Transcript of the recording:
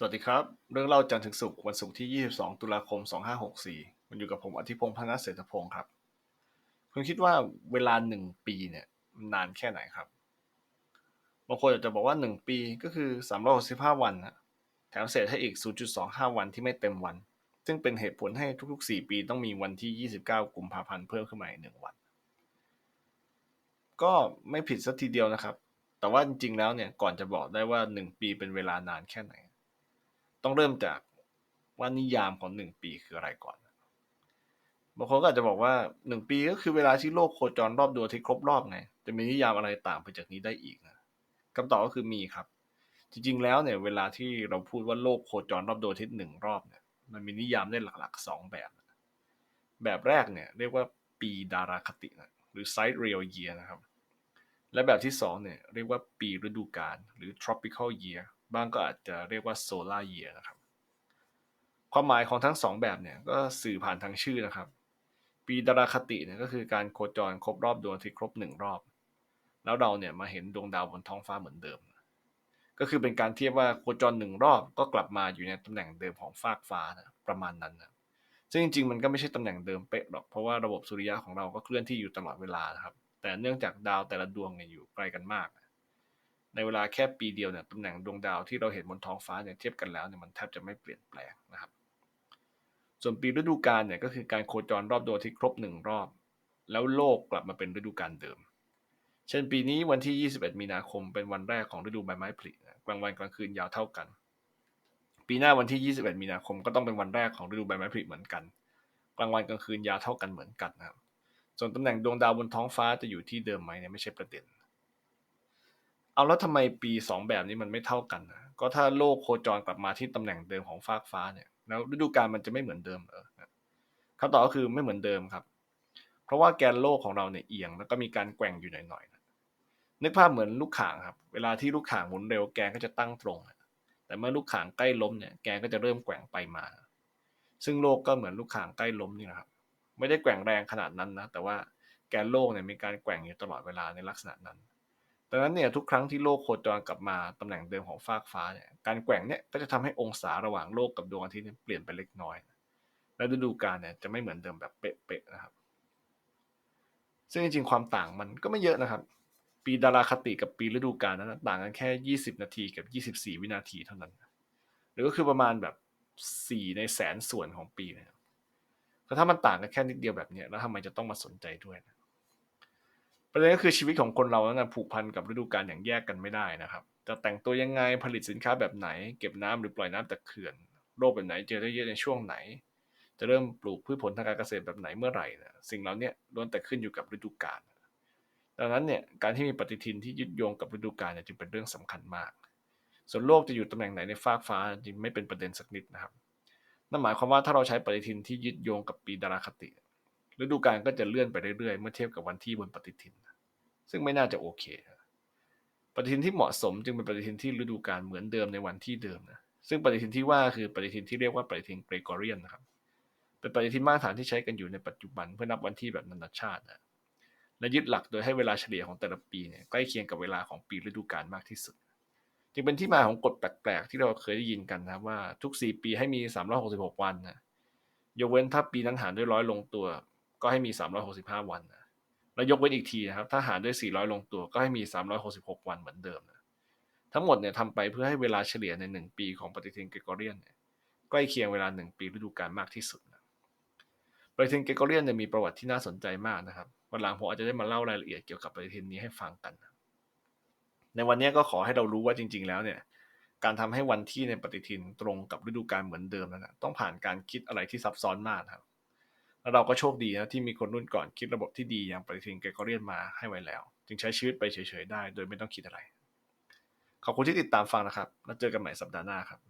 สวัสดีครับ เรื่องเล่าจันทร์ถึงศุกร์วันศุกร์ที่ 22 ตุลาคม 2564 มันอยู่กับผมอธิพงษ์พนัสเศรษฐพงศ์ครับ คุณคิดว่าเวลาหนึ่งปีเนี่ยมันนานแค่ไหนครับ บางคนอาจจะบอกว่า 1 ปีก็คือ 365 วันนะแถมเศษให้อีก 0.25 วันที่ไม่เต็มวัน ซึ่งเป็นเหตุผลให้ทุก ๆ 4 ปีต้องมีวันที่ 29 กุมภาพันธ์เพิ่มขึ้นมาอีกหนึ่งวัน ก็ไม่ผิดสักทีเดียวนะครับ แต่ว่าจริงๆแล้วเนี่ยก่อนจะบอกได้ว่า 1 ปีเป็นเวลานานแค่ไหน ต้องเริ่มจากว่านิยามของ1ปีคืออะไรก่อนบางคนก็อาจจะบอกว่า1ปีก็คือเวลาที่โลกโคจรรอบดวงอาทิตย์ครบรอบไงจะมีนิยามอะไรต่างไปจากนี้ได้อีกนะคำตอบก็คือมีครับ จริงๆ แล้วเนี่ยเวลาที่เราพูดว่าโลกโคจรรอบดวงอาทิตย์หนึ่งรอบเนี่ยมันมีนิยามได้หลักๆ 2 แบบ แบบแรกเนี่ยเรียกว่าปีดาราคตินะหรือ sight real year นะครับ และแบบที่2เนี่ยเรียกว่าปีฤดูกาลหรือ tropical year บ้างก็อาจจะเรียกว่า solar year นะครับ ความหมายของทั้ง2แบบเนี่ยก็สื่อผ่านทางชื่อนะครับ ปีดาราคติเนี่ยก็คือการโคจรครบรอบดวงอาทิตย์ครบหนึ่งรอบ แล้วเราเนี่ยมาเห็นดวงดาวบนท้องฟ้าเหมือนเดิม ก็คือเป็นการเทียบว่าโคจรหนึ่งรอบก็กลับมาอยู่ในตำแหน่งเดิมของฟากฟ้านะประมาณนั้นนะซึ่งจริงๆมันก็ไม่ใช่ตำแหน่งเดิมเป๊ะหรอกเพราะว่าระบบสุริยะของเราก็เคลื่อนที่อยู่ตลอดเวลานะครับ แต่เนื่องจากดาวแต่ละดวงเนี่ยอยู่ไกลกันมาก ในเวลาแค่ปีเดียวเนี่ยตำแหน่งดวงดาวที่เราเห็นบนท้องฟ้าเนี่ยเทียบกันแล้วเนี่ยมันแทบจะไม่เปลี่ยนแปลงนะครับ ส่วนปีฤดูกาลเนี่ยก็คือการโคจรรอบดวงอาทิตย์ครบหนึ่งรอบ แล้วโลกกลับมาเป็นฤดูกาลเดิม เช่นปีนี้วันที่ 21 มีนาคมเป็นวันแรกของฤดูใบไม้ผลิกลางวันกลางคืนยาวเท่ากัน ปีหน้าวันที่ 21 มีนาคมก็ต้องเป็นวันแรกของฤดูใบไม้ผลิเหมือนกัน กลางวันกลางคืนยาวเท่ากันเหมือนกันนะครับส่วนตำแหน่งดวงดาวบนท้องฟ้าจะอยู่ที่เดิมไหมเนี่ยไม่ใช่ประเด็น เอาแล้วทำไมปี2แบบนี้มันไม่เท่ากันนะก็ถ้าโลกโคจรกลับมาที่ตำแหน่งเดิมของฟากฟ้าเนี่ยแล้วฤดูกาลมันจะไม่เหมือนเดิมเหรอคำตอบก็คือไม่เหมือนเดิมครับ เพราะว่าแกนโลกของเราเนี่ยเอียงแล้วก็มีการแกว่งอยู่หน่อยๆนะนึกภาพเหมือนลูกข่างครับ เวลาที่ลูกข่างหมุนเร็วแกนก็จะตั้งตรง แต่เมื่อลูกข่างใกล้ล้มเนี่ยแกนก็จะเริ่มแกว่งไปมา ซึ่งโลกก็เหมือนลูกข่างใกล้ล้มนี่นะครับ ไม่ได้แกว่งแรงขนาดนั้นนะ แต่ว่าแกนโลกเนี่ยมีการแกว่งอยู่ตลอดเวลาในลักษณะนั้น ดังนั้นเนี่ยทุกครั้งที่โลกโคจรกลับมาตำแหน่งเดิมของฟากฟ้าเนี่ยการแกว่งเนี่ยก็จะทำให้องศาระหว่างโลกกับดวงอาทิตย์เปลี่ยนไปเล็กน้อย และฤดูกาลเนี่ยจะไม่เหมือนเดิมแบบเป๊ะๆนะครับ ซึ่งจริงๆความต่างมันก็ไม่เยอะนะครับ ปีดาราคติกับปีฤดูกาลนั้นต่างกันแค่ 20 นาทีกับ 24 วินาทีเท่านั้น หรือก็คือประมาณแบบ 4 ในแสนส่วนของปีนะครับแต่ถ้ามันต่างกันแค่นิดเดียวแบบนี้แล้วทำไมจะต้องมาสนใจด้วยนะ ประเด็นก็คือชีวิตของคนเรานั้นผูกพันกับฤดูกาลอย่างแยกกันไม่ได้นะครับ จะแต่งตัวยังไงผลิตสินค้าแบบไหน เก็บน้ำหรือปล่อยน้ำจากเขื่อนโรคแบบไหนเจอได้เยอะในช่วงไหน จะเริ่มปลูกพืชผลทางการเกษตรแบบไหนเมื่อไหร่นะสิ่งเหล่านี้ล้วนแต่ขึ้นอยู่กับฤดูกาลดังนั้นเนี่ยการที่มีปฏิทินที่ยึดโยงกับฤดูกาลจึงเป็นเรื่องสำคัญมาก ส่วนโลกจะอยู่ตำแหน่งไหนในฟากฟ้าจึงไม่เป็นประเด็นสักนิดนะครับ นั่นหมายความว่าถ้าเราใช้ปฏิทินที่ยึดโยงกับปีดาราคติ ฤดูกาลก็จะเลื่อนไปเรื่อยๆ เมื่อเทียบกับวันที่บนปฏิทิน ซึ่งไม่น่าจะโอเค ปฏิทินที่เหมาะสมจึงเป็นปฏิทินที่ฤดูกาลเหมือนเดิมในวันที่เดิมนะ ซึ่งปฏิทินที่ว่าคือปฏิทินที่เรียกว่าปฏิทินเกรกอเรียนนะครับ เป็นปฏิทินมาตรฐานที่ใช้กันอยู่ในปัจจุบันเพื่อนับวันที่แบบนานาชาตินะและยึดหลักโดยให้เวลาเฉลี่ยของแต่ละปีเนี่ยใกล้เคียงกับเวลาของปีฤดูกาลมากที่สุด จึงเป็นที่มาของกฎแปลกๆ ที่เราเคยได้ยินกันนะว่าทุก 4 ปีให้มี 366 วันนะยกเว้นถ้าปีนั้นหารด้วยร้อยลงตัว ก็ให้มี 365 วันนะแล้วยกเว้นอีกทีนะครับ ถ้าหารด้วย 400 ลงตัวก็ให้มี 366 วันเหมือนเดิมนะทั้งหมดเนี่ยทำไปเพื่อให้เวลาเฉลี่ยใน 1 ปีของปฏิทินเกรกอเรียนเนี่ยใกล้เคียงเวลา 1 ปีฤดูกาลมากที่สุดนะปฏิทินเกรกอเรียนเนี่ยมีประวัติที่น่าสนใจมากนะครับวันหลังผมอาจจะได้มาเล่ารายละเอียดเกี่ยวกับปฏิทินนี้ให้ฟังกัน ในวันนี้ก็ขอให้เรารู้ว่าจริง ๆ แล้วเนี่ยการทำให้วันที่ในปฏิทินตรงกับฤดูกาลเหมือนเดิมนั้นนะต้องผ่านการคิดอะไรที่ซับซ้อนมากครับ แล้วเราก็โชคดีนะที่มีคนรุ่นก่อนคิดระบบที่ดีอย่างปฏิทินเกรกอเรียนมาให้ไว้แล้ว จึงใช้ชีวิตไปเฉยๆได้ โดยไม่ต้องคิดอะไร ขอบคุณที่ติดตามฟังนะครับ แล้วเจอกันใหม่สัปดาห์หน้าครับ